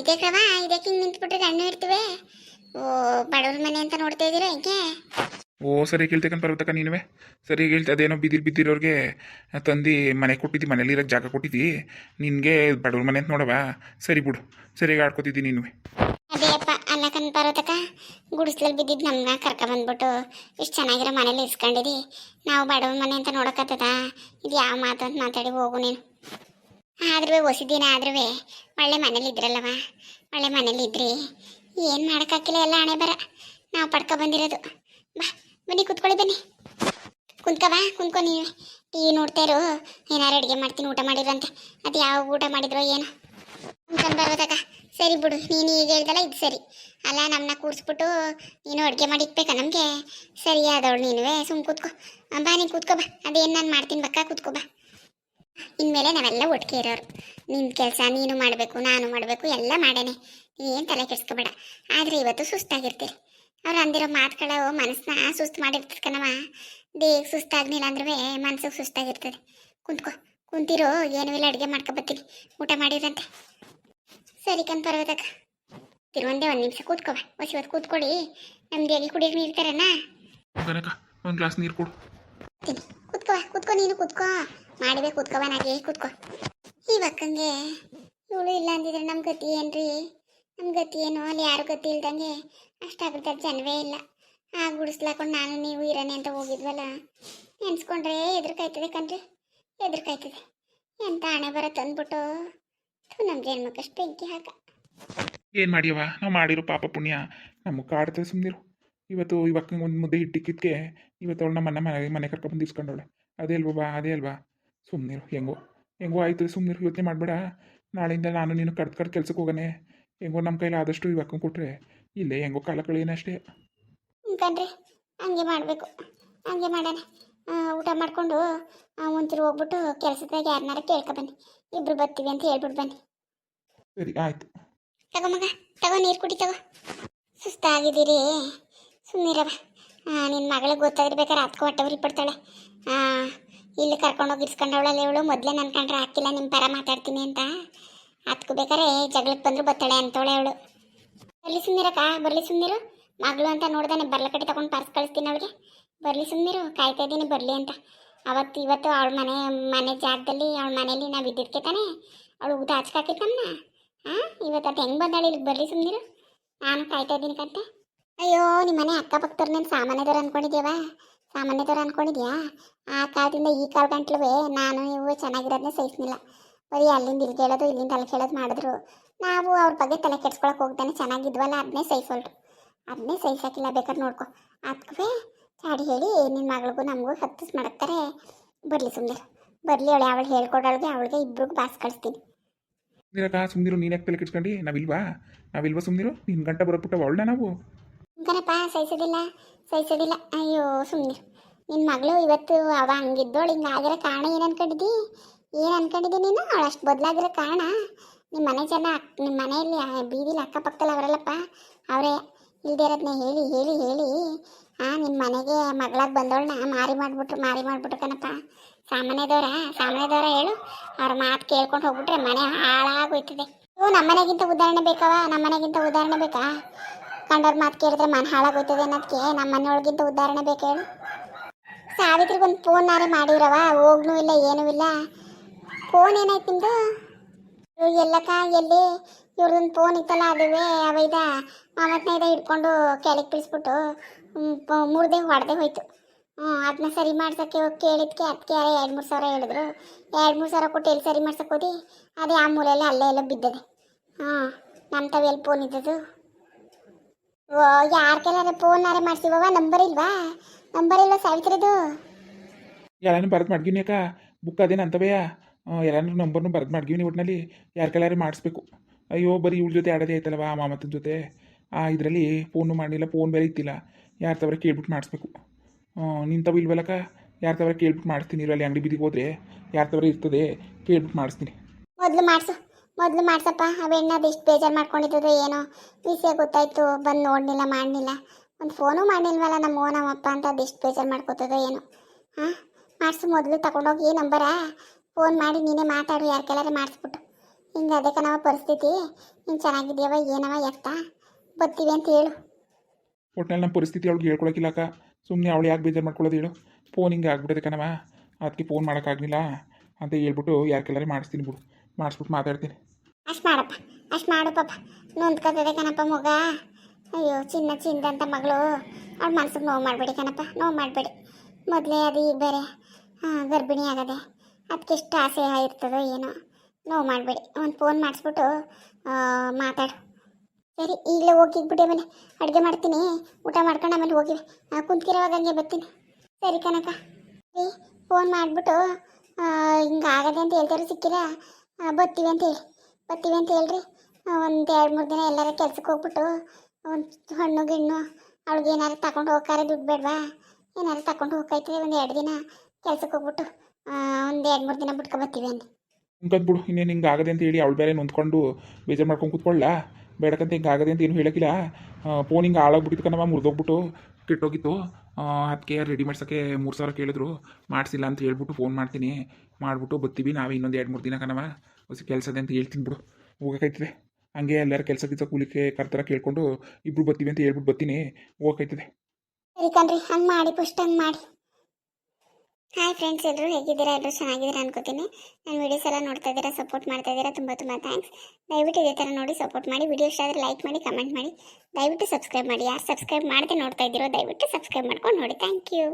ಇದೇ ಕ್ರಮ ಇದಕ್ಕೆ ಹಿಂಗೆ ನಿಂತ್ಬಿಟ್ರೆ ಕಣ್ಣು ಇರ್ತವೆ ಓ ಬಡವ್ರ ಮನೆ ಅಂತ ನೋಡ್ತಾ ಇದ್ದೀರಾ ಹೇಗೆ ಓ ಸರಿ ಕೇಳ್ತಕ್ಕಂತ ಪರ್ವತಕ್ಕ ನೀನುವೆ. ಸರಿ ಹೇಳ್ತ ಅದೇನೋ ಬಿದಿರು ಬಿದ್ದಿರೋರಿಗೆ ತಂದು ಮನೆ ಕೊಟ್ಟಿದ್ದಿ ಮನೇಲಿ ಇರೋಕ್ಕೆ ಜಾಗ ಕೊಟ್ಟಿದ್ದಿ. ನಿನಗೆ ಬಡವ್ರ ಮನೆ ಅಂತ ನೋಡವಾ ಸರಿ ಬಿಡು ಸರಿಯಾಗಿ ಆಡ್ಕೊತಿದ್ದಿ ನೀನುವೆ. ಅದೇಪ್ಪ ಅಲ್ಲ ಕಣ್ ಪರ್ವತಕ್ಕ ಗುಡಿಸ್ಲಲ್ಲಿ ಬಿದ್ದಿದ್ದು ನಮ್ಮನ್ನ ಕರ್ಕ ಬಂದ್ಬಿಟ್ಟು ಇಷ್ಟು ಚೆನ್ನಾಗಿರೋ ಮನೇಲಿ ಇಸ್ಕೊಂಡಿದಿ. ನಾವು ಬಡವ್ರ ಮನೆ ಅಂತ ನೋಡೋಕತ್ತದ. ಇದು ಯಾವ ಮಾತು ಅಂತ ಮಾತಾಡಿ ಹೋಗು ನೀನು. ಆದ್ರೂ ಹೊಸಿದಿನ ಆದ್ರೂ ಒಳ್ಳೆ ಮನೇಲಿ ಇದ್ರಲ್ಲವ ಒಳ್ಳೆ ಮನೇಲಿ ಇದ್ರಿ. ಏನು ಮಾಡೋಕ್ಕಾಗಿಲ್ಲ ಎಲ್ಲ ಹಣೆ ಬರ. ನಾವು ಪಡ್ಕೊ ಬಂದಿರೋದು. ಬಾ, ಬನ್ನಿ ಕುತ್ಕೊಳ್ಳಿ ಬನ್ನಿ. ಕುಂತ್ಕವಾ ಕುಂತ್ಕೊ ನೀವು. ಟಿ ವಿ ನೋಡ್ತಾ ಇರು. ಏನಾರು ಅಡುಗೆ ಮಾಡ್ತೀನಿ, ಊಟ ಮಾಡಿರಂತೆ ಅದು ಯಾವ ಊಟ ಮಾಡಿದ್ರೋ ಏನೋ. ಕುಂತ್ಕೊಂಡು ಬರೋದಕ್ಕ ಸರಿ ಬಿಡು, ನೀನು ಈಗ ಹೇಳ್ದಲ್ಲ ಇದು ಸರಿ. ಅಲ್ಲ ನಮ್ಮನ್ನ ಕೂರಿಸ್ಬಿಟ್ಟು ನೀನು ಅಡುಗೆ ಮಾಡಿ ಇಕ್ಬೇಕಾ ನಮಗೆ? ಸರಿ ಆದವಳು ನೀನುವೇ, ಸುಮ್ ಕೂತ್ಕೊ. ಬಾ, ನೀನು ಕೂತ್ಕೋ ಬಾ. ಅದೇನು ನಾನು ಮಾಡ್ತೀನಿ, ಬಕ್ಕ ಕೂತ್ಕೋ ಬಾ. ಇನ್ಮೇಲೆ ನಾವೆಲ್ಲ ಒಟ್ಟಿಗೆ ಇರೋರು. ನಿನ್ನ ಕೆಲಸ ನೀನು ಮಾಡಬೇಕು ನಾನು ಮಾಡಬೇಕು ಎಲ್ಲ ಮಾಡೇನೆ. ಏನ್ ತಲೆ ಕೆಡ್ಸ್ಕೊಬೇಡ. ಆದರೆ ಇವತ್ತು ಸುಸ್ತಾಗಿರ್ತೀರಿ ಅವ್ರು ಅಂದಿರೋ ಮಾತುಗಳು ಮನಸ್ಸನ್ನ ಸುಸ್ತು ಮಾಡಿರ್ತದೆ ಕಣವ ದೇಹ ಸುಸ್ತಾಗ್ಲಿಲ್ಲ ಅಂದ್ರೆ ಮನ್ಸಿಗೆ ಸುಸ್ತಾಗಿರ್ತದೆ. ಕುಂತ್ಕೋ ಕುಂತಿರೋ ಏನೂ ಇಲ್ಲ ಅಡುಗೆ ಮಾಡ್ಕೊಬತ್ತೀನಿ ಊಟ ಮಾಡಿರಂತೆ. ಸರಿ ಕಣ್ ಪರ್ವತಕ್ಕ. ತಿರುವಂದೇ ಒಂದು ನಿಮಿಷ ಕೂತ್ಕೋ ಹೊಸಿ ಹೊತ್ತು ಕೂತ್ಕೊಳ್ಳಿ. ನಮ್ದು ಎಲ್ಲಿ ಕುಡಿಯೋಕೆ ನೀರ್ತಾರನಾ ಕನಕ ಒಂದು ಗ್ಲಾಸ್ ನೀರು ಕೊಡು. ಕೂತ್ಕೋ ಕೂತ್ಕೋ ನೀನು ಕೂತ್ಕೋ. ಮಾಡಿದೆ ಕೂತ್ಕೋ ನಾಗೆ ಕೂತ್ಕೋ. ಇವಕ್ಕಂಗೆ ಇವಳು ಇಲ್ಲ ಅಂದಿದ್ರೆ ನಮ್ಮ ಗತಿ ಏನ್ರಿ? ನಮ್ಮ ಗತಿ ಏನು? ಅಲ್ಲಿ ಯಾರು ಗತಿ ಇಲ್ದಂಗೆ ಅಷ್ಟಾಗ್ಬಿಡ್ತಾರೆ ಜನವೇ ಇಲ್ಲ. ಆ ಗುಡಿಸ್ಲಾಕೊಂಡು ನಾನು ನೀವು ಇರೋನೆ ಅಂತ ಹೋಗಿದ್ವಲ್ಲ? ನೆನ್ಸ್ಕೊಂಡ್ರೆ ಎದುರ್ಕಾಯ್ತದೆ ಕಣ್ರಿ ಎದುರ್ಕಾಯ್ತದೆ ಎಂತ ಹಣೆ ಬರ ತಂದ್ಬಿಟ್ಟು ನಮ್ಮ ಜನ್ಮಕ್ಕಷ್ಟು ಬೆಂಕಿ ಹಾಕ. ಏನು ಮಾಡಿಯವ ನಾವು ಮಾಡಿರೋ ಪಾಪ ಪುಣ್ಯ. ನಮಗೆ ಕಾಡ್ತದೆ ಸುಮ್ಮನಿರು ಇವತ್ತು ಇವಕ್ಕ ಒಂದು ಮುದ್ದೆ ಹಿಟ್ಟಿಕ್ಕಿದ್ಕೆ ಇವತ್ತು ಅವಳು ನಮ್ಮ ಮನೆ ಮನೆ ಕರ್ಕೊಂಡ್ಬಂದು ಇಸ್ಕೊಂಡವಳೆ. ಅದೇ ಅಲ್ವಾ ಅದೇ ಅಲ್ವಾ? ಸುಮ್ಮನಿರು ಹೆಂಗೋ ಹೆಂಗೋ ಆಯ್ತು ಸುಮ್ಮನಿರು ಯೋಚನೆ ಮಾಡಬೇಡ. ನಾಳೆಯಿಂದ ನಾನು ನೀನು ಕಡ್ದು ಕಡ್ದು ಕೆಲ್ಸಕ್ಕೆ ಹೋಗನೆ. ಹೆಂಗೋ ನಮ್ಮ ಕೈಲಿ ಆದಷ್ಟು ಇವಾಗ ಕೊಟ್ರೆ ಇಲ್ಲೇ ಹೆಂಗೋ ಕಾಲ ಕಳೆಯನಷ್ಟೇ ಕಣ್ರಿ ಹಂಗೆ ಮಾಡಬೇಕು ಹಂಗೆ ಮಾಡೋಣ. ಊಟ ಮಾಡಿಕೊಂಡು ಒಂಚೂರು ಹೋಗ್ಬಿಟ್ಟು ಕೆಲಸದಾಗ ಯಾರನ್ನಾರ ಕೇಳ್ಕೊಬನ್ನಿ ಇಬ್ರು ಬರ್ತೀವಿ ಅಂತ ಹೇಳ್ಬಿಟ್ಟು ಬನ್ನಿ. ಸರಿ ಆಯ್ತು. ತಗೋ ಮಗ ತಗೋ ನೀರು ಕುಡಿ ತಗೋ. ಸುಸ್ತಾಗಿದ್ದೀರಿ. ಸುಮ್ಮನಿರವ ನಿನ್ನ ಮಗಳಿಗೆ ಗೊತ್ತಾಗಿರ್ಬೇಕಾರೆ ಹತ್ಕೊ ಹೊಟ್ಟೆ ಉರಿ ಪಡ್ತಾಳೆ. ಆ, ಇಲ್ಲಿ ಕರ್ಕೊಂಡೋಗಿ ಇಸ್ಕೊಂಡವಳಲ್ಲ ಇವಳು? ಮೊದಲೇ ನನ್ನ ಕಂಡ್ರೆ ಹಾಕಿಲ್ಲ ನಿಮ್ಮ ಪರ ಮಾತಾಡ್ತೀನಿ ಅಂತ. ಹತ್ಕೋಬೇಕಾರೆ ಜಗಳಕ್ಕೆ ಬಂದ್ರು ಬತ್ತಾಳೆ ಅಂತವಳೆ ಅವಳು. ಬರ್ಲಿ ಸುಮ್ಮನಿರಕ್ಕ ಬರ್ಲಿ ಸುಮ್ಮನಿರು ಮಗಳು ಅಂತ ನೋಡ್ದಾನೆ ಬರ್ಲ ಕಡೆ ತಗೊಂಡು ಪರ್ಸ್ ಕಳಿಸ್ತೀನಿ ಅವಳಿಗೆ. ಬರ್ಲಿ ಸುಮ್ಮನಿರು ಕಾಯ್ತಾ ಇದ್ದೀನಿ ಬರಲಿ ಅಂತ. ಅವತ್ತು ಇವತ್ತು ಅವಳ ಮನೆ ಮನೆ ಜಾಗದಲ್ಲಿ ಅವಳ ಮನೇಲಿ ನಾವು ಇದ್ದಿದ್ದಕ್ಕೆ ತಾನೇ? ಅವಳು ಊಟ ಹಚ್ಕಾಕಿತ್ತಮ್ಮ ಹಾಂ ಇವತ್ತು ಅದು ಹೆಂಗೆ ಬಂದಾಳೆ ಇಲ್ಲಿಗೆ ಬರ್ಲಿ ಸುಮ್ಮನಿರು ನಾನು ಕಾಯ್ತಾ ಇದ್ದೀನಿ ಕಂತೆ. ಅಯ್ಯೋ ನಿಮ್ಮ ಮನೆ ಅಕ್ಕಪಕ್ಕದವ್ರು ನೀನು ಸಾಮಾನ್ಯದವ್ರು ಅನ್ಕೊಂಡಿದ್ಯವ? ಸಾಮಾನ್ಯದವ್ರು ಅನ್ಕೊಂಡಿದ್ಯಾ? ಆ ಕಾಲದಿಂದ ಈ ಕಾಲ ಗಂಟ್ಲುವೆ ನಾನು ಇವು ಚೆನ್ನಾಗಿರೋದನ್ನೇ ಸಹಿಸ್ನಿಲ್ಲ ಬರೀ ಅಲ್ಲಿಂದ ಇಲ್ಲಿ ಕೇಳೋದು ಇಲ್ಲಿಂದ ಅಲ್ಲಿ ಕೇಳೋದು ಮಾಡಿದ್ರು. ನಾವು ಅವ್ರ ಬಗ್ಗೆ ತಲೆ ಕೆಡ್ಸ್ಕೊಳಕ್ಕೆ ಹೋಗ್ತಾನೆ ಚೆನ್ನಾಗಿದ್ವಲ್ಲ ಅದನ್ನೇ ಸಹಿಸೋಲ್ರು ಅದನ್ನೇ ಸಹಿಸಕ್ಕಿಲ್ಲ ಬೇಕಾದ್ರೆ ನೋಡ್ಕೊ. ಅದಕ್ಕೆ ಚಾಡಿ ಹೇಳಿ ನಿನ್ನ ಮಗಳಿಗೂ ನಮಗೂ ಹತ್ತಿಸ್ ಮಾಡ್ತಾರೆ ಬರಲಿ ಸುಮ್ಮನೆ ಬರಲಿ ಅವಳು ಅವಳು ಹೇಳ್ಕೊಡೋಳಿಗೆ ಅವಳಿಗೆ ಇಬ್ರಿಗೂ ಬಾಸ್ ಕಳಿಸ್ತೀನಿ. ಸುಮ್ಮನಿರಕ್ಕ ಸುಮ್ಮನಿರು ನೀನು ಯಾಕೆ ತಲೆ ಕೆಡ್ಸ್ಕೊಂಡು? ನಾವಿಲ್ವಾ? ನಾವಿಲ್ವಾ ಸುಮ್ಮನಿರು ನಿನ್ನ ಗಂಟೆ ಬರೋಬಿಟ್ಟ ಅವಳನ್ನ ನಾವು. ಸಹಿಸೋದಿಲ್ಲ. ಸಹಿಸೋದಿಲ್ಲ ಅಯ್ಯೋ ಸುಮ್ಮನೆ ನಿನ್ನ ಮಗಳು ಇವತ್ತು ಅವ ಹಂಗಿದ್ದೋಳು ಹಿಂಗೆ ಆಗಿರೋ ಕಾರಣ ಏನು ಅನ್ಕೊಂಡಿದ್ದಿ? ಏನು ಅನ್ಕೊಂಡಿದ್ದಿ ನೀನು? ಅವಳು ಅಷ್ಟು ಬದಲಾಗಿರೋ ಕಾರಣ. ನಿಮ್ಮ ಮನೆ ಜನ ನಿಮ್ಮ ಮನೆಯಲ್ಲಿ, ಆ, ಬೀದಿಲಿ ಅಕ್ಕಪಕ್ಕದಲ್ಲಿ ಅವರಲ್ಲಪ್ಪ. ಅವರೇ ಇಲ್ಲದೇ ಇರೋದನ್ನ ಹೇಳಿ ಹೇಳಿ ಹೇಳಿ. ಹಾಂ ನಿಮ್ಮ ಮನೆಗೆ ಮಗಳಾಗಿ ಬಂದವಳನ್ನ ಮಾರಿ ಮಾಡಿಬಿಟ್ರು ಮಾರಿ ಮಾಡಿಬಿಟ್ರು ಕಣಪ್ಪ. ಸಾಮಾನ್ಯದವರ ಸಾಮಾನ್ಯದವರ ಹೇಳು. ಅವ್ರ ಮಾತು ಕೇಳ್ಕೊಂಡು ಹೋಗ್ಬಿಟ್ರೆ ಮನೆ ಹಾಳಾಗೋಯ್ತದೆ ಇವು ನಮ್ಮ ಮನೆಗಿಂತ ಉದಾಹರಣೆ ಬೇಕವ ನಮ್ಮ ಮನೆಗಿಂತ ಉದಾಹರಣೆ ಬೇಕಾ? ಕಂಡವ್ರ ಮಾತು ಕೇಳಿದ್ರೆ ಮನ ಹಾಳಾಗೋಯ್ತದೆ ಅನ್ನೋದಕ್ಕೆ ನಮ್ಮ ಮನೆಯೊಳಗಿಂತ ಉದಾಹರಣೆ ಬೇಕು ಒಂದು ಫೋನ್ ಫೋನ್ನಾರೆ ಮಾಡಿರವ, ಹೋಗ್ನೂ ಇಲ್ಲ, ಏನೂ ಇಲ್ಲ. ಫೋನ್ ಏನಾಯ್ತು ಇವ್ ಎಲ್ಲಕ್ಕ, ಎಲ್ಲಿ? ಇವ್ರದೊಂದು ಫೋನ್ ಇತ್ತಲ್ಲ, ಅದುವೇ ಅವೈದ. ಮಾಮತ್ನೈದ ಹಿಡ್ಕೊಂಡು ಕೆಳಗೆ ಬಿಡಿಸ್ಬಿಟ್ಟು ಮುರಿದೆ ಹೊಡೆದೇ ಹೋಯ್ತು. ಹ್ಞೂ ಅದನ್ನ ಸರಿ ಮಾಡ್ಸೋಕ್ಕೆ ಹೋಗಿ ಕೇಳಿದ್ಕೆ ಅದಕ್ಕೆ ಎರಡು ಮೂರು ಸಾವಿರ ಹೇಳಿದ್ರು. ಎರಡು ಮೂರು ಸಾವಿರ ಕೊಟ್ಟು ಎಲ್ಲಿ ಸರಿ ಮಾಡ್ಸಕ್ಕೆ ಹೋದಿ? ಅದೇ ಆ ಮೂಲೆಯಲ್ಲಿ ಅಲ್ಲೇ ಎಲ್ಲ ಬಿದ್ದದೆ. ಹಾಂ ನಮ್ಮ ತಾವು ಎಲ್ಲಿ ಫೋನ್ ಇದ್ದದು ಓ ಯಾರ ಕೈಲಾರ ಫೋನ್ನಾರೆ ಮಾಡ್ಸಿವವ ನಂಬರ್ ಇಲ್ವಾ? ನಂಬರ್ ಇಲ್ವಾ ಸಾವಿತ್ರಿದು? ಎಲ್ಲಾನು ಬರೆದು ಮಾಡ್ಗಿವ್ನಿ ಅಕ್ಕ? ಬುಕ್ ಅದೇನು ಅಂತವೆಯಾ? ಎಲ್ಲಾನು ನಂಬರ್ನು ಬರೆದು ಮಾಡ್ಗಿವ್ನಿ ಒಟ್ಟಿನಲ್ಲಿ ಯಾರ ಕೈಲಾರು ಮಾಡಿಸ್ಬೇಕು. ಅಯ್ಯೋ ಬರೀ ಇವಳ ಜೊತೆ ಆಡೋದೇ ಆಯ್ತಲ್ವ ಆ ಮಾಮತ್ತನ ಜೊತೆ. ಆ ಇದರಲ್ಲಿ ಫೋನು ಮಾಡಲಿಲ್ಲ ಫೋನ್ ಬೇರೆ ಇತ್ತಿಲ್ಲ. ಯಾರ ತವರ ಕೇಳ್ಬಿಟ್ಟು ಮಾಡಿಸ್ಬೇಕು. ನಿಂತವ ಇಲ್ವಲ್ಲಕ ಇಲ್ವಲ್ಲಕ್ಕ ಯಾರ ತವರ ಕೇಳ್ಬಿಟ್ಟು ಮಾಡಿಸ್ತೀನಿ ಇರಲ್ಲಿ ಅಂಗಡಿ ಬೀದಿಗೆ ಹೋದ್ರೆ? ಯಾರ ತವರ ಇರ್ತದೆ? ಕೇಳ್ಬಿಟ್ಟು ಮಾಡಿಸ್ತೀನಿ. ಮೊದಲು ಮಾಡಿಸು. ಮೊದಲು ಮಾಡ್ಸಪ್ಪ ಅವೆಣ್ಣ ಅದೆಷ್ಟು ಬೇಜಾರು ಮಾಡ್ಕೊಂಡಿದ್ದು ಏನೋ. ವಿಷಯ ಗೊತ್ತಾಯ್ತು, ಬಂದು ನೋಡಲಿಲ್ಲ ಮಾಡಲಿಲ್ಲ ಒಂದು ಫೋನು ಮಾಡಿಲ್ವಲ್ಲ ನಮ್ಮ ಓನಮ್ಮಪ್ಪ ನಮ್ಮಪ್ಪ ಅಂತ ಅದೆಷ್ಟು ಬೇಜಾರು ಮಾಡ್ಕೋತದೋ ಏನೋ. ಹಾಂ, ಮಾಡಿಸು ಮೊದಲು ತಗೊಂಡೋಗಿ ನಂಬರ? ಫೋನ್ ಮಾಡಿ ನೀನೇ ಮಾತಾಡು ಯಾರ ಕೈಲಾರ ಮಾಡಿಸ್ಬಿಟ್ಟು. ಹಿಂಗೆ ಅದಕ್ಕೆ ನಾವು ಪರಿಸ್ಥಿತಿ. ನೀನು ಚೆನ್ನಾಗಿದ್ಯವ ಏನವ ಎತ್ತ? ಬರ್ತೀವಿ ಅಂತ ಹೇಳು. ಒಟ್ನಲ್ಲಿ ನಮ್ಮ ಪರಿಸ್ಥಿತಿ ಅವಳಿಗೆ ಹೇಳ್ಕೊಳಕಿಲ್ಲಕ್ಕ ಸುಮ್ಮನೆ ಅವಳು ಯಾಕೆ ಬೇಜಾರು ಮಾಡ್ಕೊಳ್ಳೋದು ಹೇಳು. ಫೋನ್ ಹಿಂಗೆ ಆಗ್ಬಿಡೋದಕ್ಕೆ ನಮ್ಮ ಅದಕ್ಕೆ ಫೋನ್ ಮಾಡೋಕ್ಕಾಗಲಿಲ್ಲ ಅಂತ ಹೇಳ್ಬಿಟ್ಟು ಯಾರಿಗೆಲ್ಲರೂ ಮಾಡಿಸ್ತೀನಿ ಬಿಡು. ಮಾಡಿಸ್ಬಿಟ್ಟು ಮಾತಾಡ್ತೀನಿ. ಅಷ್ಟು ಮಾಡಪ್ಪ ಅಷ್ಟು ಮಾಡು ಪಾಪ. ನೊಂದ್ಕೋತದೆ ಕಣಪ್ಪ ಮಗ. ಅಯ್ಯೋ ಚಿನ್ನ ಚಿಂದ ಅಂತ ಮಗಳು. ಅವ್ಳ ಮನ್ಸಿಗೆ ನೋವು ಮಾಡಬೇಡಿ ಕಣಪ್ಪ ನೋವು ಮಾಡಬೇಡಿ. ಮೊದಲೇ ಅದು ಈಗ ಬೇರೆ. ಗರ್ಭಿಣಿ ಆಗದೆ. ಅದಕ್ಕೆ ಎಷ್ಟು ಆಸೆ ಇರ್ತದೋ ಏನೋ. ನೋವು ಮಾಡಬೇಡಿ. ಒಂದು ಫೋನ್ ಮಾಡಿಸ್ಬಿಟ್ಟು ಮಾತಾಡು. ಸರಿ ಈಗಲೇ ಹೋಗಿಬಿಟ್ಟೆ ಮನೆ. ಅಡುಗೆ ಮಾಡ್ತೀನಿ. ಊಟ ಮಾಡ್ಕೊಂಡು ಆಮೇಲೆ ಹೋಗಿವಿ ಕುಂತಿರೋವಾಗ ಹಂಗೆ ಬರ್ತೀನಿ. ಸರಿ ಕನಕ ಫೋನ್ ಮಾಡಿಬಿಟ್ಟು ಹಿಂಗೆ ಆಗದೆ ಅಂತ ಹೇಳ್ತಾರೆ ಸಿಕ್ಕಿಲ್ಲ ಆ, ಬರ್ತೀವಿ ಅಂತ ಹೇಳಿ. ಬರ್ತೀವಿ ಅಂತ ಹೇಳ್ರಿ. ಒಂದು ಎರಡು ಮೂರು ದಿನ ಎಲ್ಲರ ಕೆಲ್ಸಕ್ಕೆ ಹೋಗ್ಬಿಟ್ಟು, ಒಂದು ಹಣ್ಣು, ಗಿಣ್ಣು ಅವಳಿಗೆ ಏನಾರು ತಗೊಂಡು ಹೋಗ್ತಾರೆ ದುಡ್ಡು ಬೇಡವಾ? ಏನಾರು ತಗೊಂಡು ಹೋಗ್ತೈತೆ ಒಂದು ಎರಡು ದಿನ ಕೆಲ್ಸಕ್ಕೆ ಹೋಗ್ಬಿಟ್ಟು. ಒಂದು ಎರಡು ಮೂರು ದಿನ ಬಿಟ್ಕೊ ಬರ್ತೀವಿ ಹಿಂಗದ್ ಬಿಡು, ಇನ್ನೇನು ಹಿಂಗೆ ಆಗದೆ ಅಂತ ಹೇಳಿ ಅವಳು ಬೇರೆ ನೊಂದ್ಕೊಂಡು ಬೇಜಾರು ಮಾಡ್ಕೊಂಡು ಕೂತ್ಕೊಳ್ಳ? ಬೇಡಕ್ಕಂತ ಹಿಂಗೆ ಆಗದೆ ಅಂತ ಏನು ಹೇಳಕ್ಕಿಲ್ಲ. ಫೋನ್ ಹಿಂಗೆ ಹಾಳಾಗ್ಬಿಟ್ಟಿತ್ತು ಕಣವ ಮುರಿದೋಗ್ಬಿಟ್ಟು ಕೆಟ್ಟೋಗಿತ್ತು. ಅದಕ್ಕೆ ರೆಡಿ ಮಾಡ್ಸೋಕ್ಕೆ ಮೂರು ಸಾವಿರ ಕೇಳಿದ್ರು. ಮಾಡಿಸಿಲ್ಲ ಅಂತ ಹೇಳ್ಬಿಟ್ಟು ಫೋನ್ ಮಾಡ್ತೀನಿ. ಮಾಡಿಬಿಟ್ಟು ಬರ್ತೀವಿ. ನಾವೇ ಇನ್ನೊಂದು ಎರಡು ಮೂರು ದಿನ ಕಣವ ಹೊಸ ಕೆಲಸದೆ ಅಂತ ಹೇಳ್ತೀನಿ ಬಿಡು. ಹೋಗೋಕೈತದೆ. ಹಂಗೆ ಎಲ್ಲರೂ ಕೆಲಸ ಕೂಲಿಕ್ಕೆ ಕರ್ತರ ಕೇಳ್ಕೊಂಡು ಇಬ್ರು ಬರ್ತೀವಿ ಅಂತ ಹೇಳ್ಬಿಟ್ಟು ಬರ್ತೀನಿ. ಹೋಗೋಕೈತದೆ. ಸರಿ ಕಣ್ರಿ, ಹಂಗೆ ಮಾಡಿ ಫಸ್ಟ್ ಹಂಗೆ ಮಾಡಿ. ಹಾಯ್ ಫ್ರೆಂಡ್ಸ್ ಎಲ್ಲರೂ ಹೇಗಿದ್ದೀರಾ? ಎಲ್ಲರೂ ಚೆನ್ನಾಗಿದ್ದೀರಾ ಅನ್ಕೋತೀನಿ. ನನ್ನ ವೀಡಿಯೋಸ್ ಎಲ್ಲ ನೋಡ್ತಾ ಇದ್ದೀರಾ ಸಪೋರ್ಟ್ ಮಾಡ್ತಾ ಇದ್ದೀರಾ, ತುಂಬ ತುಂಬ ಥ್ಯಾಂಕ್ಸ್ ದಯವಿಟ್ಟು ಇದೇ ಥರ ನೋಡಿ ಸಪೋರ್ಟ್ ಮಾಡಿ ವಿಡಿಯೋ ಇಷ್ಟ ಆದರೆ ಲೈಕ್ ಮಾಡಿ ಕಮೆಂಟ್ ಮಾಡಿ. ದಯವಿಟ್ಟು ಸಬ್ಸ್ಕ್ರೈಬ್ ಮಾಡಿ. ಯಾರು ಸಬ್ಸ್ಕ್ರೈಬ್ ಮಾಡದೆ ನೋಡ್ತಾ ಇದ್ದೀರೋ ದಯವಿಟ್ಟು ಸಬ್ಸ್ಕ್ರೈಬ್ ಮಾಡ್ಕೊಂಡು ನೋಡಿ. Thank you